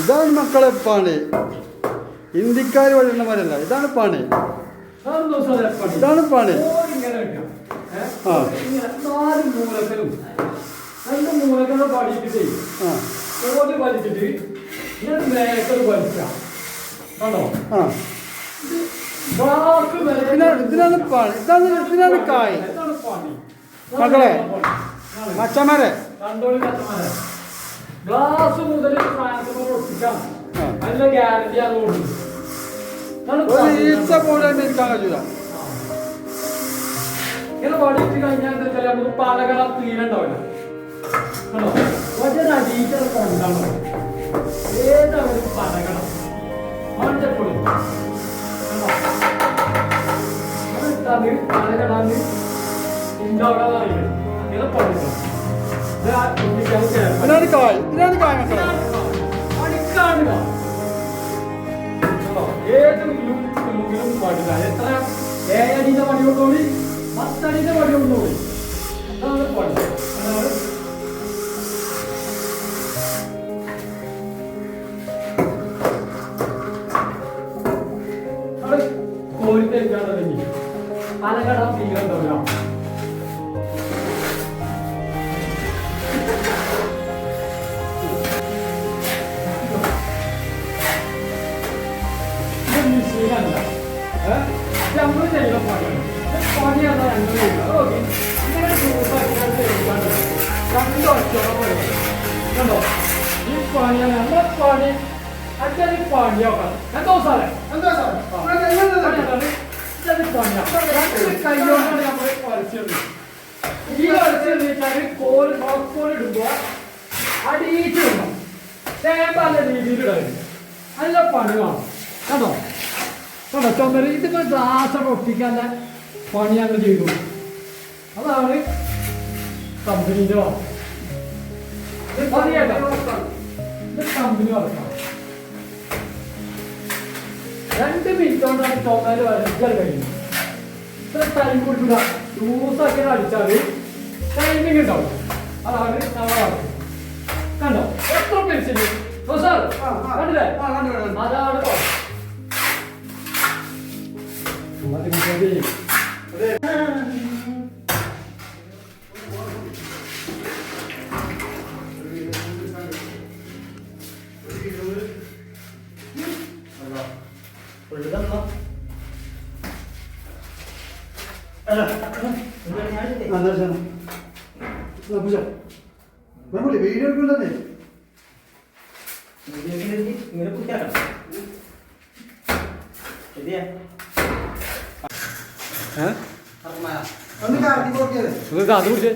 ഇതാണ് മക്കളെ പണി ഇന്ത്യക്കാർ വഴിയുള്ളവരല്ല ഇതാണ് പണി. ഇതാണ് പണി? ആ. ഇതിനാണ് പണി ഇതാണ് ഇതിനാണ് കായ് മക്കളെ. ഇതാണ്. ഗ്ലാസ് മുതൽ. അതിന്റെ ഗ്യാരണ്ടി ഇരിക്കാൻ കഴിയൂല. ഇങ്ങനെ പഠിച്ചു കഴിഞ്ഞാൽ എന്താ വെച്ചാൽ നമുക്ക് പാലകട തീരണ്ടാവില്ല കണ്ടോ? വലിയ അടീച്ചർ കൊണ്ടാണോ. ഏതായാലും പാലകട മഞ്ഞപ്പൊടി കണ്ടോ? അതിട്ടാൽ പാലകടാന്ന് ഉണ്ടാകാതെ അറിയില്ല ഇങ്ങനെ പഠിക്കണം ഇതിനാണ് കായ്. ഇതിനാണ് കായ് മക്കളെ. പഠിക്കാണ് കണ്ടോ? ഏത് ലുക്കിലും പഠിക്കാം എത്ര ഏഴടിന്റെ പണി കൊണ്ടുപോയി പത്തടിന്റെ പണി കൊണ്ടുപോയി അതാണ് പണി അതാണ് അവിടെ കോരിത്തേക്കാണെങ്കിൽ അലകട തീരണ്ടാവില്ല ചെയ്യുന്ന പണിയാണ്. ഇത് പണിയാണ് ഞങ്ങൾ ചെയ്യുന്നത്. ഓക്കേ. ഇങ്ങനെ രണ്ട് ഒറ്റയോടെ പോലെ. കണ്ടോ? ഈ പണിയാണ് നമ്മളെ പണി അച്ഛന് പണിയൊക്കെ എന്തോ സാറേ എന്താ. രണ്ട് കൈകൊണ്ടാണ് നമ്മൾ വരച്ചത്. ഈ വരച്ചത് വെച്ചാൽ കോൽ നോക്കോൽ ഇടുമ്പോ അടിയിച്ചിടണം തേമ്പാല രീതിയിൽ ഇടരുത് നല്ല പണി വേണം കണ്ടോ ചുമര് ഇതിപ്പോ ഗ്ലാസ് ഒട്ടിക്കാൻ പണി ഞങ്ങൾ ചെയ്തു. അതാണ് വർക്ക്. പണിയാട്ടോ. കമ്പനി വർക്കാണ് രണ്ട് മിനിറ്റ് കൊണ്ടാണ് ചുമര് വരച്ചാൽ കഴിയുന്നത് ഇത്ര ടൈം കൊടുക്കുക ലൂസാക്കി അടിച്ചാൽ ടൈമിംഗ് ഉണ്ടാവും. അതാണ് നമ്മളാണ് കണ്ടോ? എത്ര കണ്ടു, കണ്ടു. അതാണ് മതി, മതി. നമ്മൾ വീഡിയോ എടുക്കണ്ടേ ഇങ്ങനെ കുത്തിയാക്കണം ശരിയാ ഏഹ് ഒന്ന് കാട്ടി നോക്കിയത് ഇത് അത് കുടിച്ചേ